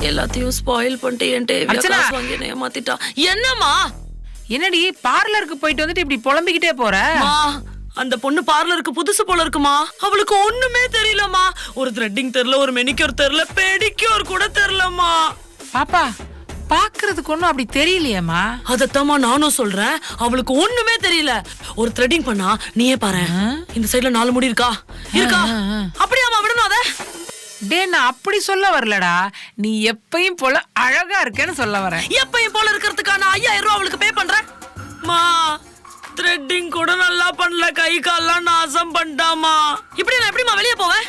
எல்லாத்தையும் ஸ்பாயில் பண்ணிட்டு என்கிட்ட எவ்வளவு அர்ச்சனா! காசு வாங்கி என்னை ஏமாத்திட்டா. என்னம்மா? என்னடி பார்லருக்கு போயிட்டு வந்துட்டு இப்படி புலம்பிக்கிட்டே போற? மா அந்த பொண்ணு பார்லருக்கு புதுசு போல இருக்குமா? அவளுக்கு ஒண்ணுமே தெரியலம்மா. ஒரு த்ரெட்டிங் தெரியல ஒரு மெனிக்யூர் தெரியல பெடிக்யூர் கூட தெரியலம்மா. பாப்பா பாக்குறதுக்கு ஒண்ணும் அப்படி தெரியலையேம்மா. அதத்தாம்மா நானும் சொல்றேன். அவளுக்கு ஒண்ணுமே தெரியல. ஒரு த்ரெட்டிங் பண்ணா நீயே பாரு. இந்த சைடுல நாலு முடி இருக்கா? இருக்கா? ஆ, டே நான் அப்படி சொல்ல வரலடா. நீ எப்பயும் போல அழகா இருக்கேன்னு சொல்ல வரேன். எப்பயும் போல இருக்கிறதுக்கான ஐயாயிரம் ரூபாய் அவளுக்கு பே பண்றேன். மா த்ரெட்டிங் கூட நல்லா பண்ணல கை கால்லாம் நாசம் பண்ணிட்டாமா இப்படி நான் எப்படிம்மா வெளியே போவேன்?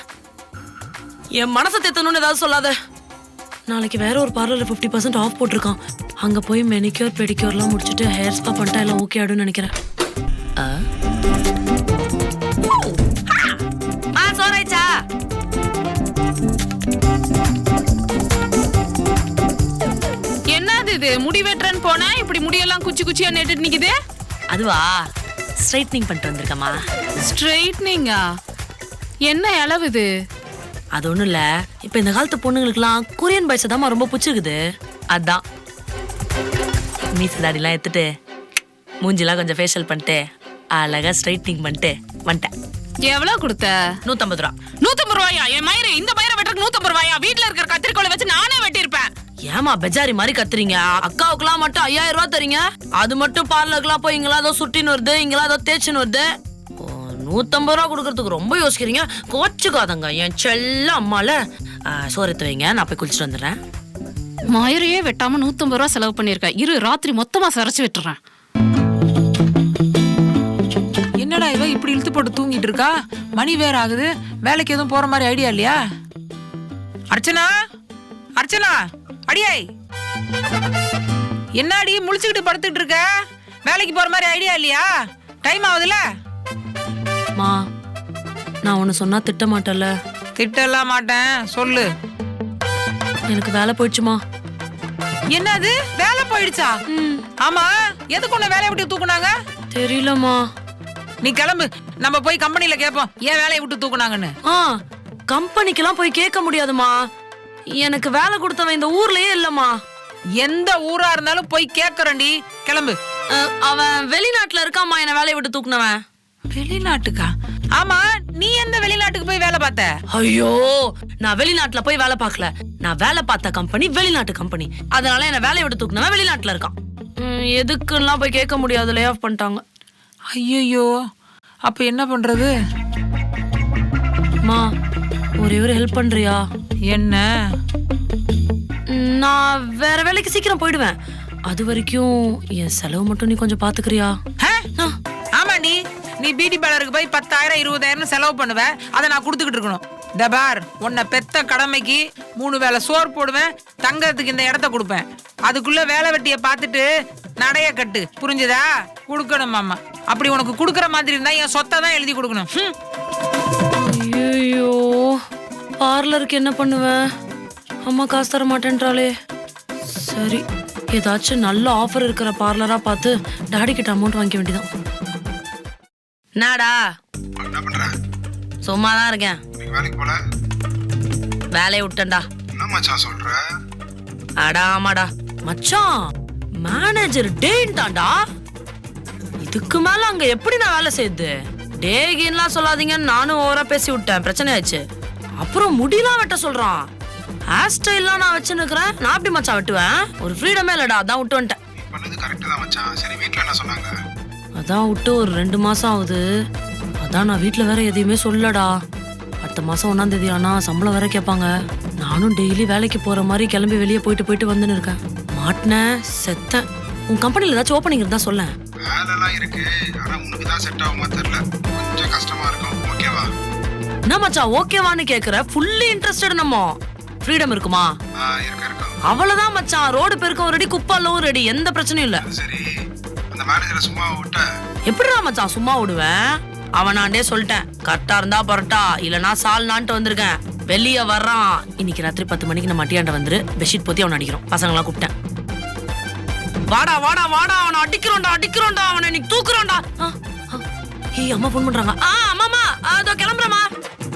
என் மனசை தேத்தணும்னு ஏதாவது சொல்லாத. நாளைக்கு வேற ஒரு பார்லர்ல ஃபிஃப்டி பர்சன்ட் ஆஃப் போட்டிருக்கான். அங்க போய் மெனிக்யூர் பெடிக்யூர்லாம் முடிச்சுட்டு ஹேர் ஸ்பா பண்ணிட்டா எல்லாம் ஓகே ஆடுன்னு நினைக்கிறேன். முடி வெட்டுறேன்னு போனா இப்படி முடியெல்லாம் குச்சி குச்சியா நெட்டுட்டு நிக்குது? அதுவா? ஸ்ட்ரைட்னிங் பண்ணிட்டு வந்திருக்கமா ஸ்ட்ரைட்னிங்கா என்ன அளவு இது? அது ஒண்ணும் இல்ல. இப்ப இந்த காலத்து பொண்ணுங்களுக்குலாம் கொரியன் பாய்ஸ் தான் ரொம்ப பிடிச்சிருக்குது. அதான். மீச தாடிலாம் எடுத்துட்டு மூஞ்சிலாம் கொஞ்சம் ஃபேஷியல் பண்ணிட்டு அழகா ஸ்ட்ரைட்னிங் பண்ணிட்டு வந்துட்டேன். எவ்வளவு கொடுத்த? நூத்தம்பது ரூபா. நூத்தம்பது ரூபாயா? என் மயிறு இந்த மயிரை வெட்டுறதுக்கு நூத்தம்பது ரூபாயா? வீட்டுல இருக்கிற கத்திரிக்கோலை வச்சு நானே வெட்டியிருப்பேன். ஏமா பெஜாரி மாதிரி கத்துறீங்க. அக்காவுக்குலாம் மட்டும் ஐயாயிரம் ரூபா தரீங்க. அது மட்டும் பார்லருக்குலாம் போய் இங்கெல்லாம் ஏதோ சுட்டின்னு வருது இங்கெல்லாம் ஏதோ தேய்ச்சின்னு வருது. ஓ, நூத்தம்பது ரூபா கொடுக்கறதுக்கு ரொம்ப யோசிக்கிறீங்க? கோச்சுக்காதங்க என் செல்ல அம்மால. ஆ, சோறு எடுத்து வைங்க நான் போய் குளிச்சுட்டு வந்துடுறேன். மயிரையே வெட்டாம நூத்தம்பது ரூபா செலவு பண்ணிருக்க இரு ராத்திரி மொத்தமா சரைச்சு விட்டுறேன். என்னடா இவ இப்படி இழுத்து போட்டு தூங்கிட்டு இருக்கா? மணி வேற ஆகுது. வேலைக்கு எதுவும் போற மாதிரி ஐடியா இல்லையா? அர்ச்சனா? அர்ச்சனா அடியாய். என்னடி முழிச்சுக்கிட்டு படுத்துட்டு இருக்க? வேலைக்கு போற மாதிரி ஐடியா இல்லையா? டைம் ஆகுதுல மா நான் ஒன்னு சொன்னா திட்ட மாட்டேன்ல. திட்டலாம் மாட்டேன் சொல்லு. எனக்கு வேலை போயிடுச்சுமா. என்னது? வேலை போயிடுச்சா? ஆமா எதுக்கு உன்னை வேலையை விட்டு தூக்குனாங்க? தெரியலம்மா. நீ கிளம்பு நம்ம போய் கம்பெனில கேட்போம் ஏன் வேலையை விட்டு தூக்குனாங்கன்னு? ஆ கம்பெனிக்கெல்லாம் போய் கேட்க முடியாதுமா. எனக்கு வேலை கொடுத்தவன் இந்த ஊர்லயே இல்லம்மா. எந்த ஊரா இருந்தாலும் போய் கேட்கறேன்டி கிளம்பு. அஹ், அவன் வெளிநாட்டுல இருக்காம்மா என்ன வேலையை விட்டு தூக்குனவன். வெளிநாட்டுக்கா? ஆமா நீ எந்த வெளிநாட்டுக்கு போய் வேலை பார்த்த? ஐயோ நான் வெளிநாட்டுல போய் வேலை பார்க்கல. நான் வேலை பார்த்த கம்பெனி வெளிநாட்டு கம்பெனி அதனால என்ன வேலையை விட்டு தூக்குனவன் வெளிநாட்டுல இருக்கான். ம், எதுக்குலாம் போய் கேட்க முடியாது லே ஆஃப் பண்ணிட்டாங்க. ஐயோ அப்ப என்ன பண்றது? மா ஒரே ஒரு ஹெல்ப் பண்றியா? என்ன? நான் வேற வேலைக்கு சீக்கிரம் போயிடுவேன். அது வரைக்கும் என் செலவு மட்டும் நீ கொஞ்சம் பாத்துக்கிறியா? ஹ? ஆ, ஆமாண்டி நீ. பியூட்டி பார்லருக்கு போய் பத்தாயிரம் இருபதாயிரம் செலவு பண்ணுவ. அதை நான் கொடுத்துக்கிட்டு இருக்கணும். இந்த பார் உன்னை பெத்த கடமைக்கு மூணு வேளை சோறு போடுவேன் தங்கறதுக்கு இந்த இடத்த கொடுப்பேன். அதுக்குள்ள வேலை வெட்டியை பார்த்துட்டு நடைய கட்டு. புரிஞ்சுதா? கொடுக்கணும் மாமா. அப்படி உனக்கு கொடுக்குற மாதிரி இருந்தா என் சொத்தை தான் எழுதி கொடுக்கணும். பார்லருக்கு என்ன பண்ணுவேன் அம்மா காசு தர மாட்டேன்றாளே. சரி ஏதாச்சும் நல்ல ஆஃபர் இருக்கிற பார்லரா பார்த்து டாடி கிட்ட அமௌண்ட் வாங்கிக்க வேண்டியதான் நாடா என்ன பண்ற? சும்மா தான் இருக்கேன் வேலைக்கு போல? வேலையை விட்டேன்டா. என்ன மச்சான் சொல்ற? அடா ஆமாடா. மச்சான் மேனேஜர் டேன்டாண்டா இதுக்கு மேல அங்க எப்படி நான் வேலை செய்யுது டேகின்லாம் சொல்லாதீங்கன்னு நானும் ஓவரா பேசி விட்டேன். பிரச்சனை ஆயிடுச்சு. அப்புறம் முடியெல்லாம் வெட்ட சொல்றான். ஹேர் ஸ்டைல்லாம் நான் வச்சுன்னுக்குறேன். நான் எப்படி மச்சான் வெட்டுவேன்? ஒரு ஃப்ரீடமே இல்லடா அதான் விட்டு வந்துட்டேன். பண்ணது கரெக்ட் தான் மச்சான் சரி வீட்ல என்ன சொன்னாங்க? அதான் விட்டு ஒரு ரெண்டு மாசம் ஆகுது. அதான் நான் வீட்ல வேற எதையுமே சொல்லடா. அடுத்த மாசம் ஒன்னாம் தேதி ஆனா சம்பளம் வேற கேட்பாங்க. நானும் டெய்லி வேலைக்கு போற மாதிரி கிளம்பி வெளியே போயிட்டு போயிட்டு வந்துன்னு இருக்கேன். மாட்டினேன் செத்தேன். உன் கம்பெனில ஏதாச்சும் ஓப்பனிங் இருந்தா சொல்லேன். வேலைலாம் இருக்கு. ஆனா உனக்கு தான் செட் ஆகுமா தெரியல. கொஞ்சம் கஷ்டமா இருக்கும். ஓகேவா என்ன மச்சான் ஓகேவான்னு கேக்குற? ஃபுல்லி இன்ட்ரெஸ்டட் நம்ம ஃப்ரீடம் இருக்குமா? அவ்வளவுதான் மச்சான் ரோடு பெருக்கம் ரெடி குப்பாலும் ரெடி எந்த பிரச்சனையும் இல்ல. சரி. அந்த மேனேஜரை சும்மா விட்ட. எப்படிடா மச்சான் சும்மா விடுவேன்? அவனாண்டே சொல்லிட்டேன் கரெக்டா இருந்தா பரட்டா இல்லனா சால்னான்ட்டு வந்திருக்கேன். வெளிய வர்றான். இன்னைக்கு ராத்திரி பத்து மணிக்கு நம்ம அட்டியாண்ட வந்துரு. பெட்ஷீட் போத்தி அவனை அடிக்கிறோம். பசங்களாம் கூப்பிட்டேன். வாடா வாடா வாடா அவனை அடிக்கிறோம்டா அடிக்கிறோம்டா அவனை இன்னைக்கு தூக்குறோம்டா. ஏய் அம்மா ஃபோன் பண்றாங்க. ஆ அம்மாமா அதோ கிளம்புறமா